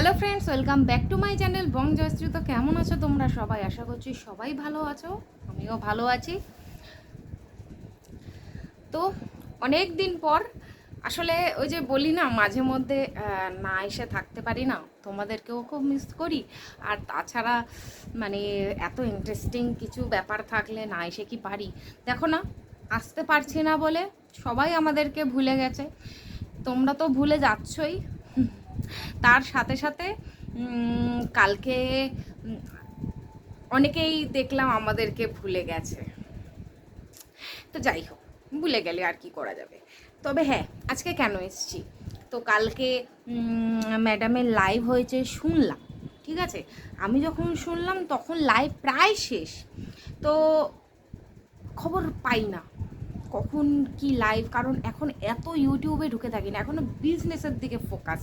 Hello friends welcome back to my channel Bong Joyshree তো কেমন আছো তোমরা সবাই? আশা করছি সবাই ভালো আছো, আমিও ভালো আছি। তো অনেক দিন পর, আসলে ওই যে বলি না, মাঝে মধ্যে না এসে থাকতে পারি না, তোমাদেরকেও খুব মিস করি। আর তাছাড়া মানে এত ইন্টারেস্টিং কিছু ব্যাপার থাকলে না এসে কি পারি? দেখো না, আসতে পারছি না বলে সবাই আমাদেরকে ভুলে গেছে। তোমরা তো ভুলে যাচ্ছই। তার সাথে সাথে কালকে অনেকেই দেখলাম আমাদেরকে ভুলে গেছে। তো যাই হোক, ভুলে গেলে আর কি করা যাবে। তবে হ্যাঁ আজকে কেন এসছি? তো কালকে ম্যাডামের লাইভ হয়েছে শুনলাম, ঠিক আছে? আমি যখন শুনলাম তখন লাইভ প্রায় শেষ। তো খবর পাই না, কখন কি লাইভ কারণ এখন এত ইউটিউবে ঢুকে থাকি না এখনও বিজনেসের দিকে ফোকাস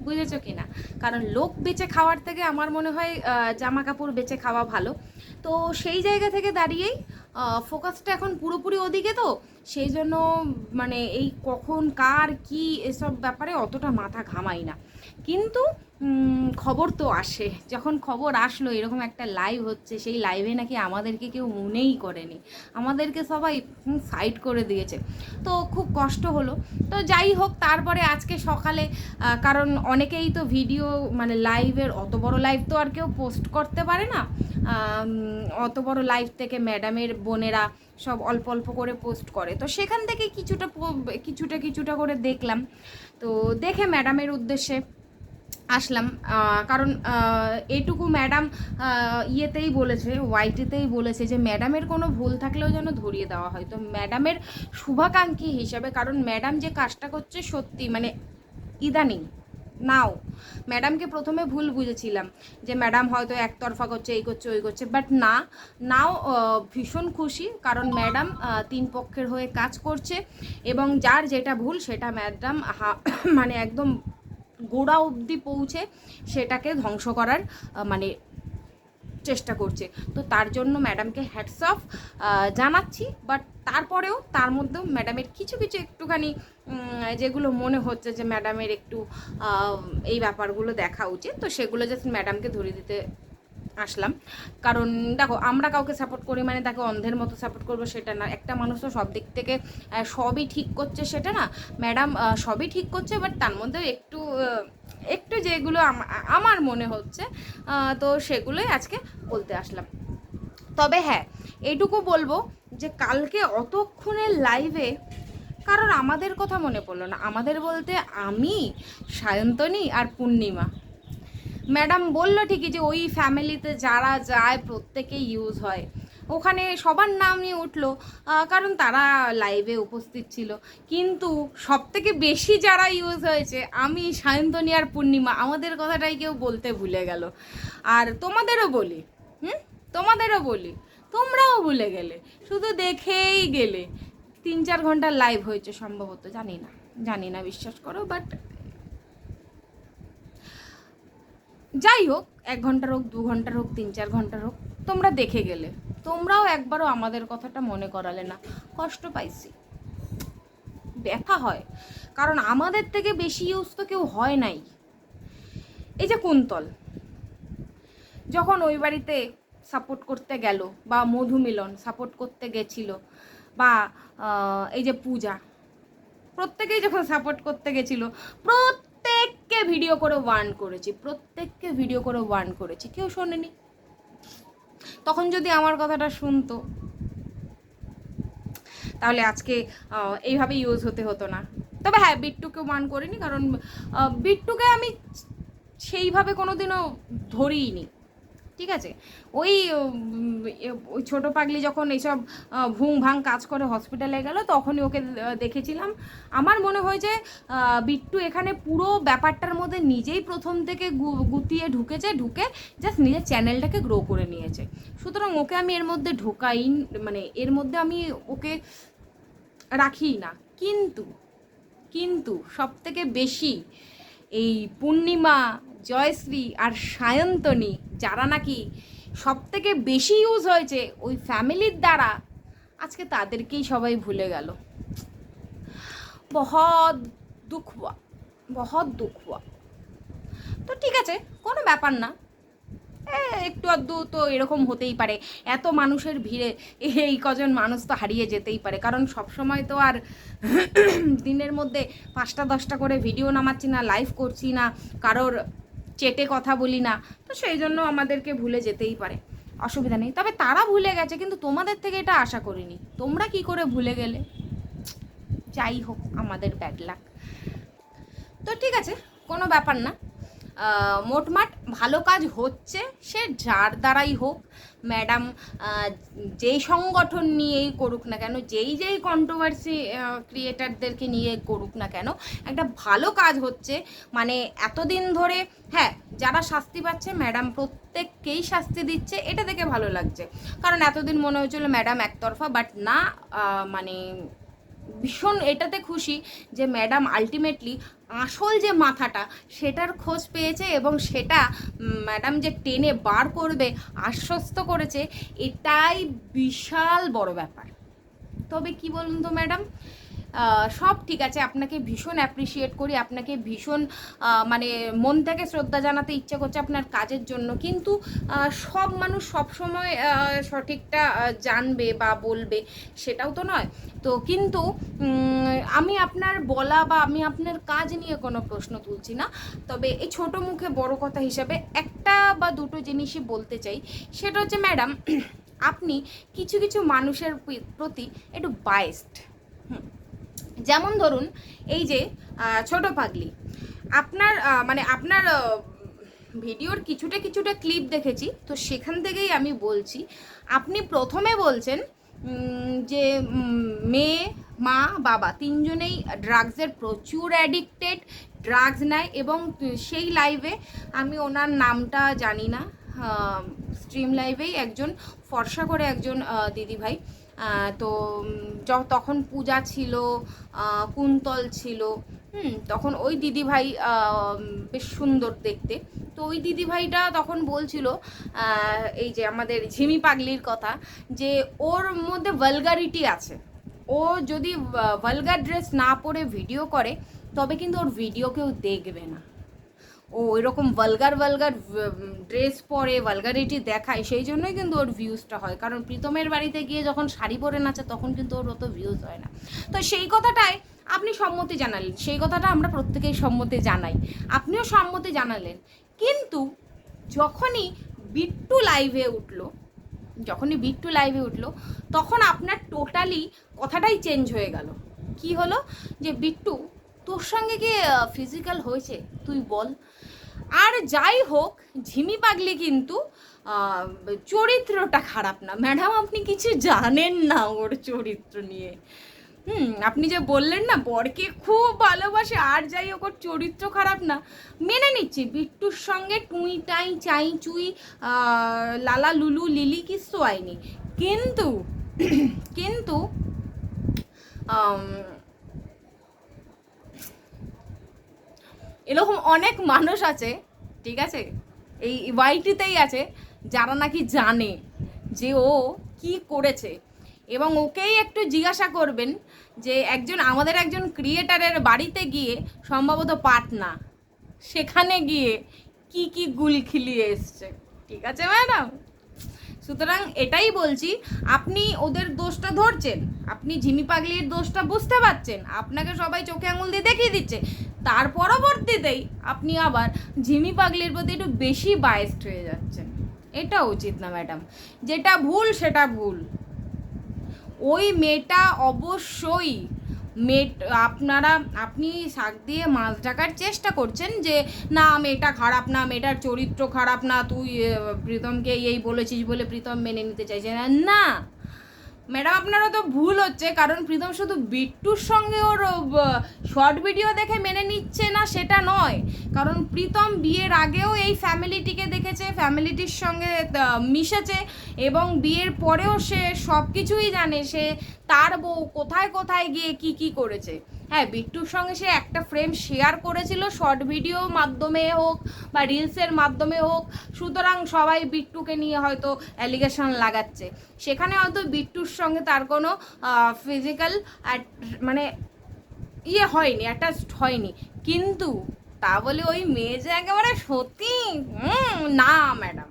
বুঝেছ কি না? কারণ লোক বেচে খাওয়ার থেকে আমার মনে হয় জামা কাপড় বেচে খাওয়া ভালো। তো সেই জায়গা থেকে দাঁড়িয়েই ফোকাসটা এখন পুরোপুরি ওদিকে তো। সেই জন্য মানে এই কখন, কার, কি, এসব ব্যাপারে অতটা মাথা ঘামাই না। কিন্তু খবর তো আসে। যখন খবর আসলো, এরকম একটা লাইভ হচ্ছে, সেই লাইভে নাকি আমাদেরকে কেউ মনেই করেনি। আমাদেরকে সবাই সাইড করে দিয়েছে। তো খুব কষ্ট হলো। তো যাই হোক, তারপরে আজকে সকালে কারণ অনেকেই তো ভিডিও মানে লাইভের অত বড় লাইভ তো আর কেউ পোস্ট করতে পারে না। অত বড় লাইভ থেকে ম্যাডামের বোনেরা সব অল্প অল্প করে পোস্ট করে। তো সেখান থেকে কিছুটা কিছুটা কিছুটা করে দেখলাম। তো দেখে ম্যাডামের উদ্দেশ্যে আসলাম। কারণ এটুকু ম্যাডাম ইয়েতেই বলেছে ওয়াইটিতেই বলেছে যে ম্যাডামের কোনো ভুল থাকলেও যেন ধরিয়ে দেওয়া হয়। তো ম্যাডামের শুভাকাঙ্ক্ষী হিসাবে, কারণ ম্যাডাম যে কাজটা করছে সত্যি মানে ইদানিং নাও। ম্যাডামকে প্রথমে ভুল বুঝেছিলাম যে ম্যাডাম হয়তো একতরফা করছে, এই করছে, ওই করছে বাট না, নাও ভীষণ খুশি কারণ ম্যাডাম তিন পক্ষের হয়ে কাজ করছে এবং যার যেটা ভুল সেটা ম্যাডাম মানে একদম গোড়া অবধি পৌঁছে সেটাকে ধ্বংস করার মানে চেষ্টা করছে। তো তার জন্য ম্যাডামকে হ্যাটস অফ জানাচ্ছি বাট তারপরেও তার মধ্যেও ম্যাডামের কিছু কিছু একটুখানি যেগুলো মনে হচ্ছে যে ম্যাডামের একটু এই ব্যাপারগুলো দেখা উচিত, তো সেগুলো জাস্ট ম্যাডামকে ধরিয়ে দিতে আসলাম। কারণ দেখো, আমরা কাউকে সাপোর্ট করি মানে তাকে অন্ধের মতো সাপোর্ট করব সেটা না। একটা মানুষ তো সব দিক থেকে সবই ঠিক করছে সেটা না। ম্যাডাম সবই ঠিক করছে বাট তার মধ্যেও একটু একটু যেগুলো আমার মনে হচ্ছে তো সেগুলোই আজকে বলতে আসলাম। তবে হ্যাঁ এইটুকু বলব যে কালকে অতক্ষণের লাইভে কারণ আমাদের কথা মনে পড়ল না। আমাদের বলতে আমি, সায়ন্তনী আর পূর্ণিমা। ম্যাডাম বলল ঠিকই যে ওই ফ্যামিলিতে যারা যায়, প্রত্যেকেই ইউজ হয়। ওখানে সবার নাম নিয়ে উঠল কারণ তারা লাইভে উপস্থিত ছিল। কিন্তু সব থেকে বেশি যারা ইউজ হয়েছে, আমি সায়ন্তনী আর পূর্ণিমা, আমাদের কথাটাই কেউ বলতে ভুলে গেল। আর তোমাদেরও বলি, হুম? তোমাদেরও বলি, তোমরাও ভুলে গেলে, শুধু দেখেই গেলে। তিন চার ঘণ্টা লাইভ হয়েছে সম্ভবত, জানি না জানি না, বিশ্বাস করো বাট যাই হোক, এক ঘণ্টার হোক, দু ঘণ্টার হোক তিন চার ঘণ্টার হোক তোমরা দেখে গেলে। তোমরাও একবারও আমাদের কথাটা মনে করালে না। কষ্ট পাইছি। ব্যথা হয়। কারণ আমাদের থেকে বেশি ইউজ তো কেউ হয় নাই। এই যে কুন্তল। যখন ওই বাড়িতে সাপোর্ট করতে গেল বা মধুমিলন সাপোর্ট করতে গেছিল বা এই যে পূজা, প্রত্যেকেই যখন সাপোর্ট করতে গেছিল, প্রত্যেককে ভিডিও করে ওয়ার্ন করেছি, প্রত্যেককে ভিডিও করে ওয়ার্ন করেছি। কেউ শোনেনি। তখন যদি আমার কথাটা শুনতো, তাহলে আজকে এইভাবে ইউজ হতে হতো না। তবে হ্যাঁ বিট্টুকেও মান করিনি, কারণ বিট্টুকে আমি সেইভাবে কোনোদিনও ধরিনি ঠিক আছে? ওই ওই ছোটো পাগলি যখন এইসব ভুং ভাং কাজ করে হসপিটালে গেল, তখনই ওকে দেখেছিলাম। আমার মনে হয় যে বিট্টু এখানে পুরো ব্যাপারটার মধ্যে নিজেই প্রথম থেকে গুতিয়ে ঢুকেছে, ঢুকে জাস্ট নিজের চ্যানেলটাকে গ্রো করে নিয়েছে। সুতরাং ওকে আমি এর মধ্যে ঢোকাই মানে এর মধ্যে আমি ওকে রাখি না। কিন্তু কিন্তু সব থেকে বেশি এই পূর্ণিমা জয়শ্রী আর সায়ন্তনী, যারা নাকি সব থেকে বেশি ইউজ হয়েছে ওই ফ্যামিলির দ্বারা, আজকে তাদেরকেই সবাই ভুলে গেল। বহুত দুঃখ হুয়া দুঃখ তো ঠিক আছে, কোনো ব্যাপার না। একটু আধটু তো এরকম হতেই পারে। এত মানুষের ভিড়ে এই কজন মানুষ তো হারিয়ে যেতেই পারে। কারণ সব সময় তো আর দিনের মধ্যে পাঁচটা, দশটা করে ভিডিও নামাচ্ছি না লাইভ করছি না, কারোর চেটে কথা বলি না, তো সেই জন্য আমাদেরকে ভুলে যেতেই পারে। অসুবিধা নেই। তবে তারা ভুলে গেছে, কিন্তু তোমাদের থেকে এটা আশা করিনি। তোমরা কি করে ভুলে গেলে? যাই হোক, আমাদের ব্যাড লাক তো ঠিক আছে, কোনো ব্যাপার না। মোটমাট ভালো কাজ হচ্ছে, সে যার দ্বারাই হোক। ম্যাডাম যেই সংগঠন নিয়েই করুক না কেন, যেই যেই কন্ট্রোভার্সি ক্রিয়েটারদেরকে নিয়ে করুক না কেন, একটা ভালো কাজ হচ্ছে। মানে এতদিন ধরে হ্যাঁ যারা শাস্তি পাচ্ছে, ম্যাডাম প্রত্যেককেই শাস্তি দিচ্ছে, এটা দেখে ভালো লাগছে। কারণ এতদিন মনে হয়েছিল ম্যাডাম একতরফা বাট না মানে ভীষণ এটাতে খুশি যে ম্যাডাম আলটিমেটলি আসল যে মাথাটা সেটার খোঁজ পেয়েছে এবং সেটা ম্যাডাম যে টেনে বার করবে, আশ্বস্ত করেছে, এটাই বিশাল বড় ব্যাপার। তবে কি বলুন তো ম্যাডাম? সব ঠিক আছে, আপনাকে ভীষণ অ্যাপ্রিসিয়েট করি, আপনাকে ভীষণ মানে মন থেকে শ্রদ্ধা জানাতে ইচ্ছে করছে আপনার কাজের জন্য। কিন্তু সব মানুষ সব সময় সঠিকটা জানবে বা বলবে সেটাও তো নয়। তো কিন্তু আমি আপনার বলা বা আমি আপনার কাজ নিয়ে কোনো প্রশ্ন তুলছি না। তবে এই ছোট মুখে বড় কথা হিসাবে একটা বা দুটো জিনিসই বলতে চাই। সেটা হচ্ছে, ম্যাডাম, আপনি কিছু কিছু মানুষের প্রতি একটু বায়েস্ট যেমন ধরুন, এই যে ছোট পাগলি। আপনার মানে আপনার ভিডিওর কিছুটা কিছুটা ক্লিপ দেখেছি, তো সেখান থেকেই আমি বলছি, আপনি প্রথমে বলছেন যে মেয়ে, মা, বাবা তিনজনেই ড্রাগসের প্রচুর অ্যাডিক্টেড ড্রাগস নেয় এবং সেই লাইভে আমি ওনার নামটা জানি না স্ট্রিম লাইভেই একজন, ফর্সা করে একজন দিদিভাই। তো তখন পূজা ছিল কুন্তল ছিল, হুম, তখন ওই দিদিভাই বেশ সুন্দর দেখতে। তো ওই দিদিভাইটা তখন বলছিল এই যে আমাদের ঝিমি পাগলির কথা যে ওর মধ্যে ভালগারিটি আছে। ও যদি ভালগার ড্রেস না পরে ভিডিও করে, তবে কিন্তু ওর ভিডিও কেউ দেখবে না। ও এরকম ভালগার ভালগার ড্রেস পরে ভালগারিটি দেখায়, সেই জন্যই কিন্তু ওর ভিউজটা হয়। কারণ প্রীতমের বাড়িতে গিয়ে যখন শাড়ি পরে নাচে, তখন কিন্তু ওর অত ভিউজ হয় না। তো সেই কথাটাই আপনি সম্মতি জানালেন। সেই কথাটা আমরা প্রত্যেকেই সম্মতি জানাই। আপনিও সম্মতি জানালেন। কিন্তু যখনই বিট্টু লাইভে উঠল, যখনই বিট্টু লাইভে উঠল, তখন আপনার টোটালি কথাটাই চেঞ্জ হয়ে গেল। কি হলো? যে, বিট্টু, তোর সঙ্গে কি ফিজিক্যাল হয়েছে? তুই বল। আর যাই হোক, ঝিমি পাগলি কিন্তু চরিত্রটা খারাপ না। ম্যাডাম, আপনি কিছু জানেন না ওর চরিত্র নিয়ে। হুম, আপনি যে বললেন না, বরকে খুব ভালোবাসে, আর যাই হোক, ওর চরিত্র খারাপ না। মেনে নিচ্ছি, বিট্টুর সঙ্গে টুই টাই চাই চুই লালা লুলু লিলি কিচ্ছু হয়নি। কিন্তু কিন্তু এরকম অনেক মানুষ আছে, ঠিক আছে? এই ওয়াইটিতেই আছে, যারা নাকি জানে যে ও কি করেছে। এবং ওকেই একটু জিজ্ঞাসা করবেন যে একজন, আমাদের একজন ক্রিয়েটারের বাড়িতে গিয়ে সম্ভবত পাটনা সেখানে গিয়ে কি কি গুল খিলিয়ে এসছে, ঠিক আছে ম্যাডাম? সুতরাং এটাই বলছি, আপনি ওদের দোষটা ধরছেন, আপনি ঝিমি পাগলির দোষটা বুঝতে পারছেন, আপনাকে সবাই চোখে আঙুল দিয়ে দেখিয়ে দিচ্ছে। তার পরবর্তীতেই আপনি আবার ঝিমি পাগলির প্রতি একটু বেশি বায়েস্ট হয়ে যাচ্ছেন। এটা উচিত না, ম্যাডাম। যেটা ভুল, সেটা ভুল। ওই মেয়েটা অবশ্যই মেট, আপনারা, আপনি শাক দিয়ে মাছ ডাকার চেষ্টা করছেন যে, না, মেয়েটা খারাপ না, মেয়েটার চরিত্র খারাপ না, তুই প্রীতমকে এই বলেছিস বলে প্রীতম মেনে নিতে চাইছে না। না ম্যাডাম আপনারা তো ভুল হচ্ছে, কারণ প্রীতম শুধু বিট্টুর সঙ্গে ওর শর্ট ভিডিও দেখে মেনে নিচ্ছে না, সেটা নয়। কারণ প্রীতম বিয়ের আগেও এই ফ্যামিলিটিকে দেখেছে, ফ্যামিলিটির সঙ্গে মিশেছে, এবং বিয়ের পরেও সে সব কিছুই জানে, সে তার বউ কোথায় কোথায় গিয়ে কি কি করেছে। হ্যাঁ বিট্টুর সঙ্গে সে একটা ফ্রেম শেয়ার করেছিল শর্ট ভিডিও মাধ্যমে হোক বা রিলসের মাধ্যমে হোক। সুতরাং সবাই বিট্টুকে নিয়ে হয়তো অ্যালিগেশন লাগাচ্ছে। সেখানে হয়তো বিট্টুর সঙ্গে তার কোনো ফিজিক্যাল মানে ইয়ে হয়নি অ্যাটাচড হয়নি। কিন্তু তা বলে ওই মেয়ে যে একেবারে সত্যি না ম্যাডাম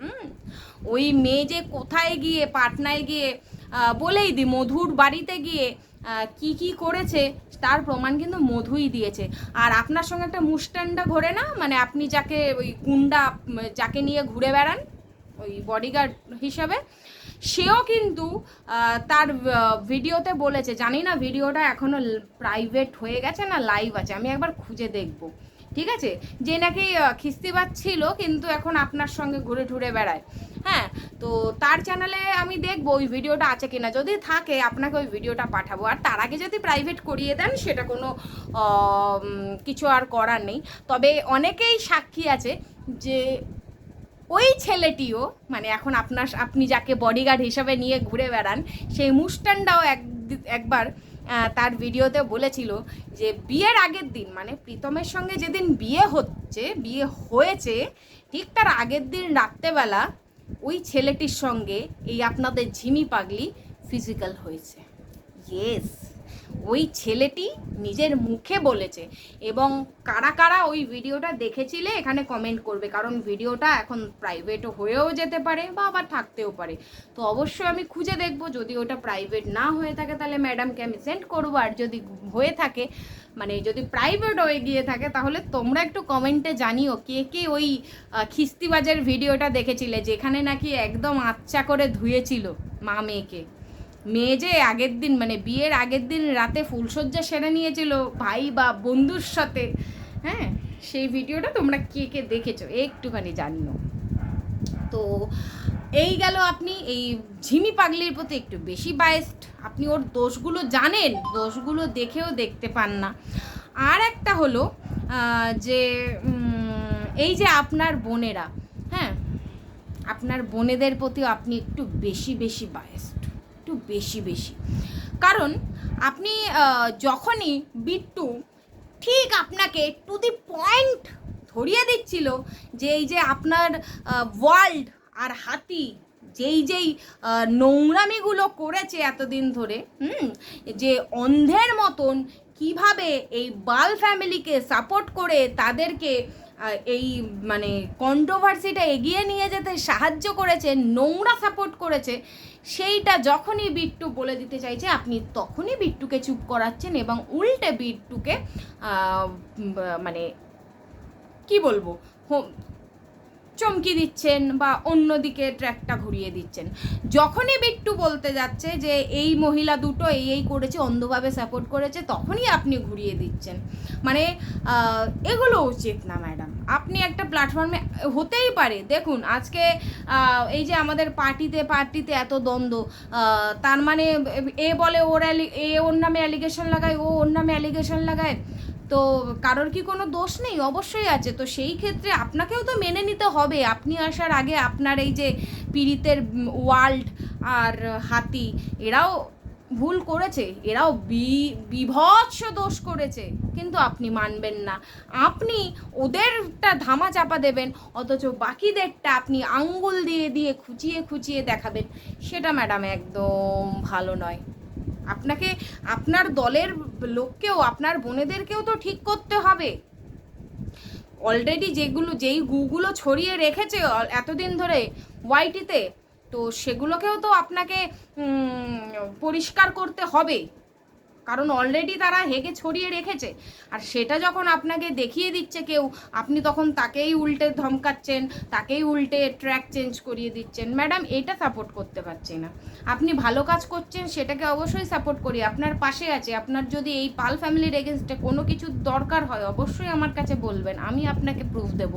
হুম, ওই মেয়ে যে কোথায় গিয়ে, পাটনায় গিয়ে বলেই দি, মধুর বাড়িতে গিয়ে কি কি করেছে তার প্রমাণ কিন্তু মধুই দিয়েছে। আর আপনার সঙ্গে একটা মুস্টান্ডা ঘোরে না? মানে আপনি যাকে ওই গুন্ডা, যাকে নিয়ে ঘুরে বেড়ান, ওই বডিগার্ড হিসাবে, সেও কিন্তু তার ভিডিওতে বলেছে। জানি না, ভিডিওটা এখনও প্রাইভেট হয়ে গেছে না লাইভ আছে? আমি একবার খুঁজে দেখব। ঠিক আছে? যে নাকি আহ, খিস্তিবাজ ছিল কিন্তু এখন আপনার সঙ্গে ঘুরে ঘুরে বেড়ায়। হ্যাঁ তো তার চ্যানেলে আমি দেখব ওই ভিডিওটা আছে কিনা। যদি থাকে আপনাকে ওই ভিডিওটা পাঠাবো। আর তার আগে যদি প্রাইভেট করিয়ে দেন সেটা কোনো কিছু আর করার নেই। তবে অনেকেই সাক্ষী আছে যে ওই ছেলেটিও মানে এখন আপনার আপনি যাকে বডিগার্ড হিসাবে নিয়ে ঘুরে বেড়ান সেই মুস্টানটাও এক একবার তার ভিডিওতে বলেছিল যে বিয়ের আগের দিন মানে প্রীতমের সঙ্গে যেদিন বিয়ে হচ্ছে, বিয়ে হয়েছে, ঠিক তার আগের দিন রাত্রেবেলা ওই ছেলেটির সঙ্গে এই আপনাদের ঝিমি পাগলি ফিজিক্যাল হয়েছে। ইয়েস ওই ছেলেটি নিজের মুখে বলেছে এবং কারা কারা ওই ভিডিওটা দেখেছিলে এখানে কমেন্ট করবে, কারণ ভিডিওটা এখন প্রাইভেটও হয়েও যেতে পারে বা আবার থাকতেও পারে। তো অবশ্যই আমি খুঁজে দেখব, যদি ওটা প্রাইভেট না হয়ে থাকে তাহলে ম্যাডামকে আমি সেন্ড করব, আর যদি হয়ে থাকে মানে যদি প্রাইভেট হয়ে গিয়ে থাকে, তাহলে তোমরা একটু কমেন্টে জানিও কে কে ওই খিস্তিবাজের ভিডিওটা দেখেছিলে, যেখানে নাকি একদম আচ্চা করে ধুয়েছিল মা মেয়েকে। মেয়ে যে আগের দিন মানে বিয়ের আগের দিন রাতে ফুলসজ্জা সেরে নিয়েছিল ভাই বা বন্ধুর সাথে হ্যাঁ? সেই ভিডিওটা তোমরা কে কে দেখেছ একটুখানি জানিও। তো এই গেল আপনি এই ঝিমি পাগলির প্রতি একটু বেশি বায়েস্ট আপনি ওর দোষগুলো জানেন, দোষগুলো দেখেও দেখতে পান না। আর একটা হলো যে এই যে আপনার বোনেরা হ্যাঁ? আপনার বোনেদের প্রতিও আপনি একটু বেশি বেশি বায়েস্ট একটু বেশি বেশি। কারণ আপনি যখনই বিট্টু ঠিক আপনাকে টু দি পয়েন্ট ধরিয়ে দিচ্ছিল যে এই যে আপনার ওয়ার্ল্ড আর হাতি যেই যেই নোংরামিগুলো করেছে এতদিন ধরে, হুম, যে অন্ধের মতন কীভাবে এই বাল ফ্যামিলিকে সাপোর্ট করে তাদেরকে এই মানে কন্ট্রোভার্সিটা এগিয়ে নিয়ে যেতে সাহায্য করেছে, নোংরা সাপোর্ট করেছে, সেইটা যখনই বিট্টু বলে দিতে চাইছে, আপনি তখনই বিট্টুকে চুপ করাচ্ছেন এবং উল্টে বিট্টুকে মানে কি বলব চমকি দিচ্ছেন বা অন্যদিকে ট্র্যাকটা ঘুরিয়ে দিচ্ছেন। যখনই বিট্টু বলতে যাচ্ছে যে এই মহিলা দুটো এই এই করেছে, অন্ধভাবে সাপোর্ট করেছে, তখনই আপনি ঘুরিয়ে দিচ্ছেন। মানে এগুলো উচিত না, ম্যাডাম। আপনি একটা প্ল্যাটফর্মে হতেই পারে। দেখুন, আজকে এই যে আমাদের পার্টিতে পার্টিতে এত দ্বন্দ্ব তার মানে এ বলে ওর এ ওর নামে অ্যালিগেশন লাগায়, ও ওর নামে অ্যালিগেশন লাগায়। তো কারোর কি কোনো দোষ নেই? অবশ্যই আছে। তো সেই ক্ষেত্রে আপনাকেও তো মেনে নিতে হবে। আপনি আসার আগে আপনার এই যে পীড়িতের ওয়ার্ল্ড আর হাতি, এরাও ভুল করেছে। এরাও বিভৎস দোষ করেছে। কিন্তু আপনি মানবেন না। আপনি ওদেরটা ধামা চাপা দেবেন, অথচ বাকিদেরটা আপনি আঙ্গুল দিয়ে দিয়ে খুঁচিয়ে খুঁচিয়ে দেখাবেন। সেটা ম্যাডাম একদম ভালো নয়। আপনাকে, আপনার দলের লোককেও, আপনার বোনেদেরকেও তো ঠিক করতে হবে। অলরেডি যেগুলো, যেই গুগুলো ছড়িয়ে রেখেছে এতদিন ধরে ওয়াইটিতে তো সেগুলোকেও তো আপনাকে পরিষ্কার করতে হবে। কারণ অলরেডি তারা হেগে ছড়িয়ে রেখেছে। আর সেটা যখন আপনাকে দেখিয়ে দিচ্ছে কেউ, আপনি তখন তাকেই উল্টে ধমকাচ্ছেন, তাকেই উল্টে ট্র্যাক চেঞ্জ করিয়ে দিচ্ছেন। ম্যাডাম এটা সাপোর্ট করতে পারছি না। আপনি ভালো কাজ করছেন, সেটাকে অবশ্যই সাপোর্ট করি। আপনার পাশে আছে। আপনার যদি এই পাল ফ্যামিলির এগেনস্টে কোনো কিছু দরকার হয়, অবশ্যই আমার কাছে বলবেন। আমি আপনাকে প্রুফ দেব।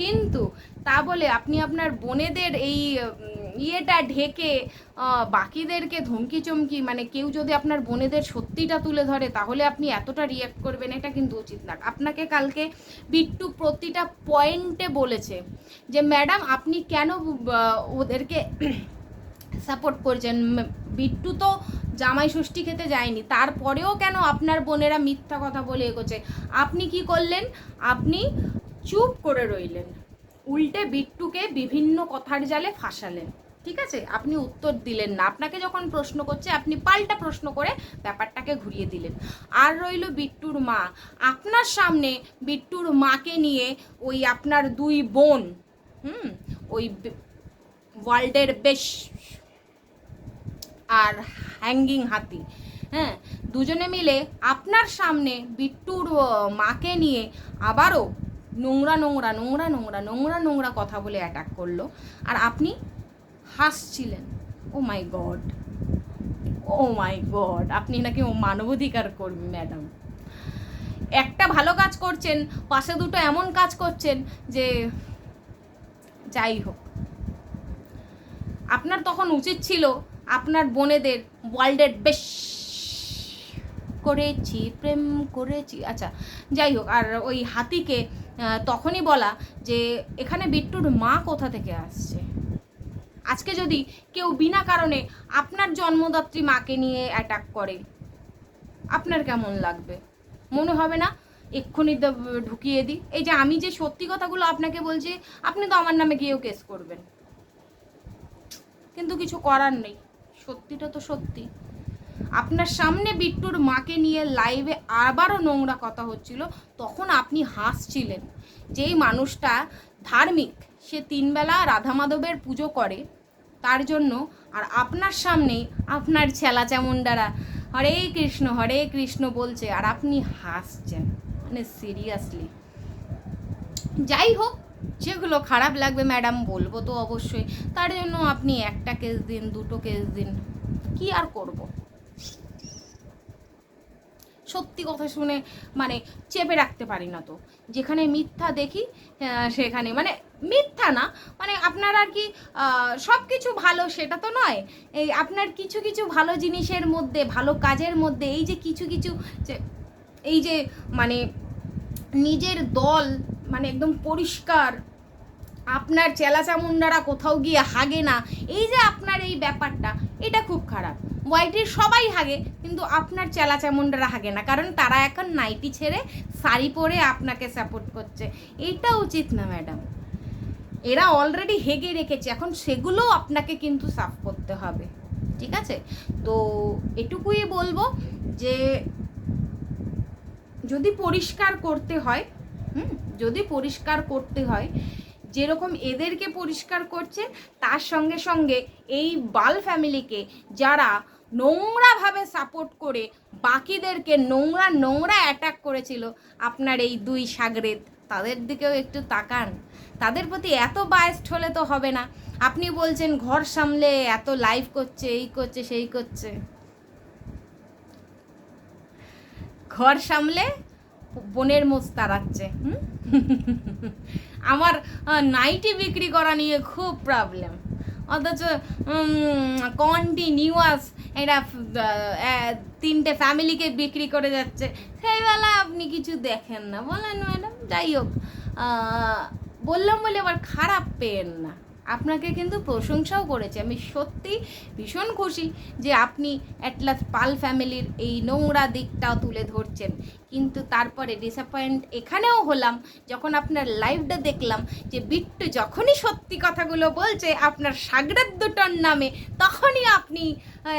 কিন্তু তা বলে আপনি আপনার বোনেদের এই ইয়েটা ঢেকে বাকিদেরকে ধমকি চমকি মানে কেউ যদি আপনার বোনেদের সত্যিটা তুলে ধরে, তাহলে আপনি এতটা রিয়াক্ট করবেন, এটা কিন্তু উচিত না। আপনাকে কালকে বিট্টু প্রতিটা পয়েন্টে বলেছে যে, ম্যাডাম, আপনি কেন ওদেরকে সাপোর্ট করছেন। বিট্টু তো জামাই ষষ্ঠী খেতে যায়নি। তারপরেও কেন আপনার বোনেরা মিথ্যা কথা বলে এগোচ্ছে? আপনি কি করলেন? আপনি চুপ করে রইলেন। উল্টে বিট্টুকে বিভিন্ন কথার জালে ফাঁসালেন। ঠিক আছে? আপনি উত্তর দিলেন না। আপনাকে যখন প্রশ্ন করছে, আপনি পাল্টা প্রশ্ন করে ব্যাপারটাকে ঘুরিয়ে দিলেন। আর রইল বিট্টুর মা। আপনার সামনে বিট্টুর মাকে নিয়ে ওই আপনার দুই বোন, হুম? ওই ওয়ার্ল্ডের বেশ আর হ্যাঙ্গিং হাতি। হ্যাঁ দুজনে মিলে আপনার সামনে বিট্টুর মাকে নিয়ে আবারও নোংরা নোংরা নোংরা নোংরা নোংরা নোংরা কথা বলে অ্যাটাক করল। আর আপনি হাসছিলেন। ও মাই গড ও মাই গড আপনি নাকি ও মানবাধিকার কর্মী ম্যাডাম একটা ভালো কাজ করছেন, পাশে দুটো এমন কাজ করছেন যে যাই হোক। আপনার তখন উচিত ছিল আপনার বোনেদের ওয়ার্ল্ডের বেশ করেছি, প্রেম করেছি। আচ্ছা যাই হোক, আর ওই হাতিকে তখনই বলা যে এখানে বিট্টুর মা কোথা থেকে আসছে? আজকে যদি কেউ বিনা কারণে আপনার জন্মদাত্রী মাকে নিয়ে অ্যাটাক করে, আপনার কেমন লাগবে? মনে হবে না? এক্ষুনি ঢুকিয়ে দিই। এই যে আমি যে সত্যি কথাগুলো আপনাকে বলছি, আপনি তো আমার নামে গিয়েও কেস করবেন। কিন্তু কিছু করার নেই। সত্যিটা তো সত্যি। আপনার সামনে বিট্টুর মাকে নিয়ে লাইভে আবারও নোংরা কথা হচ্ছিল, তখন আপনি হাসছিলেন। যেই মানুষটা ধার্মিক, সে তিনবেলা রাধা মাধবের পুজো করে, তার জন্য আর আপনার সামনেই আপনার ছেলা চামুন্ডারা হরে কৃষ্ণ হরে কৃষ্ণ বলছে, আর আপনি হাসছেন মানে সিরিয়াসলি যাই হোক যেগুলো খারাপ লাগবে ম্যাডাম বলব তো অবশ্যই। তার জন্য আপনি একটা কেস দিন, দুটো কেস দিন। কি আর করব? সত্যি কথা শুনে মানে চেপে রাখতে পারি না তো। যেখানে মিথ্যা দেখি সেখানে মানে মিথ্যা না মানে আপনার আর কি সব কিছু ভালো সেটা তো নয়। এই আপনার কিছু কিছু ভালো জিনিসের মধ্যে, ভালো কাজের মধ্যে, এই যে কিছু কিছু এই যে মানে নিজের দল মানে একদম পরিষ্কার। আপনার চেলা চামুন্ডারা কোথাও গিয়ে হাগে না। এই যে আপনার এই ব্যাপারটা, এটা খুব খারাপ। ওয়াইটির সবাই হাগে, কিন্তু আপনার চেলা চামুন্ডারা হাগে না। কারণ তারা এখন নাইটি ছেড়ে শাড়ি পরে আপনাকে সাপোর্ট করছে। এটা উচিত না ম্যাডাম এরা অলরেডি হেগে রেখেছে। এখন সেগুলো আপনাকে কিন্তু সাফ করতে হবে। ঠিক আছে? তো এটুকুই বলব যে, যদি পরিষ্কার করতে হয় হুম, যদি পরিষ্কার করতে হয়, যেরকম এদেরকে পরিষ্কার করছে, তার সঙ্গে সঙ্গে এই বাল ফ্যামিলিকে যারা নোংরাভাবে সাপোর্ট করে বাকিদেরকে নোংরা নোংরা অ্যাটাক করেছিল, আপনার এই দুই সাগরেদ তাদের দিকেও একটু তাকান। তাদের প্রতি এত বায়াসড হলে তো হবে না। আপনি বলছেন ঘর সামলে এত লাইভ করছে, এই করছে, সেই করছে। ঘর সামলে বোনের মোচ তাড়াচ্ছে? আমার নাইটি বিক্রি করা নিয়ে খুব প্রবলেম অথচ কন্টিনিউয়াস এটা তিনটে ফ্যামিলিকে বিক্রি করে যাচ্ছে। সেই বেলা আপনি কিছু দেখেন না। বলেন ম্যাডাম যাই হোক বললাম বলে আবার খারাপ পেয়েন না। আপনাকে কিন্তু প্রশংসাও করেছে। আমি সত্যি ভীষণ খুশি যে আপনি অ্যাটলাস পাল ফ্যামিলির এই নোংরা দিকটাও তুলে ধরছেন। কিন্তু তারপরে ডিসঅ্যাপয়েন্ট এখানেও হলাম, যখন আপনার লাইভটা দেখলাম যে বিট্টু যখনই সত্যি কথাগুলো বলছে, আপনার সাগরের দুটোর নামে, তখনই আপনি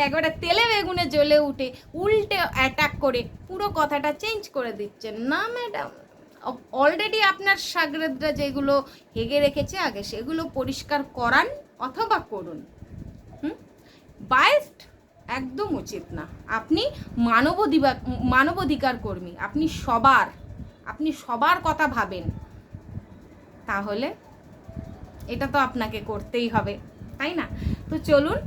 একেবারে তেলে বেগুনে জ্বলে উঠে উল্টে অ্যাটাক করে পুরো কথাটা চেঞ্জ করে দিচ্ছেন। না ম্যাডাম অলরেডি আপনার সাগরেদরা যেগুলো হেগে রেখেছে, আগে সেগুলো পরিষ্কার করান অথবা করুন। বায়েস্ট একদম উচিত না। আপনি মানবাধিকার মানবাধিকার কর্মী, আপনি সবার আপনি সবার কথা ভাবেন। তাহলে এটা তো আপনাকে করতেই হবে, তাই না? তো চলুন,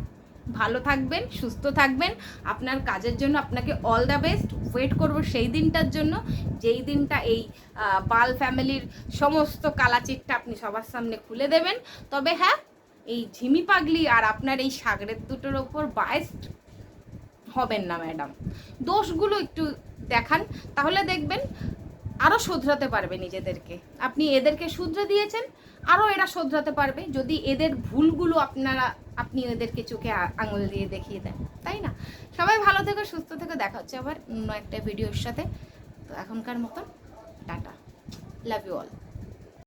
ভালো থাকবেন, সুস্থ থাকবেন। আপনার কাজের জন্য আপনাকে অল দ্য বেস্ট ওয়েট করব সেই দিনটার জন্য। যেই দিনটা এই পাল ফ্যামিলির সমস্ত কালাচিটটা আপনি সবার সামনে খুলে দেবেন। তবে হ্যাঁ এই ঝিমি পাগলি আর আপনার এই সাগরের দুটোর ওপর বায়েস্ট হবেন না ম্যাডাম দোষগুলো একটু দেখান। তাহলে দেখবেন আরও শোধরাতে পারবে নিজেদেরকে। আপনি এদেরকে শুধরে দিয়েছেন আরও এরা শোধরাতে পারবে। যদি এদের ভুলগুলো আপনারা, আপনি এদেরকে চোখে আঙুল দিয়ে দেখিয়ে দেন, তাই না? সবাই ভালো থেকো, সুস্থ থেকো। দেখা হচ্ছে আবার অন্য একটা ভিডিওর সাথে। তো এখনকার মতন, টাটা। Love you all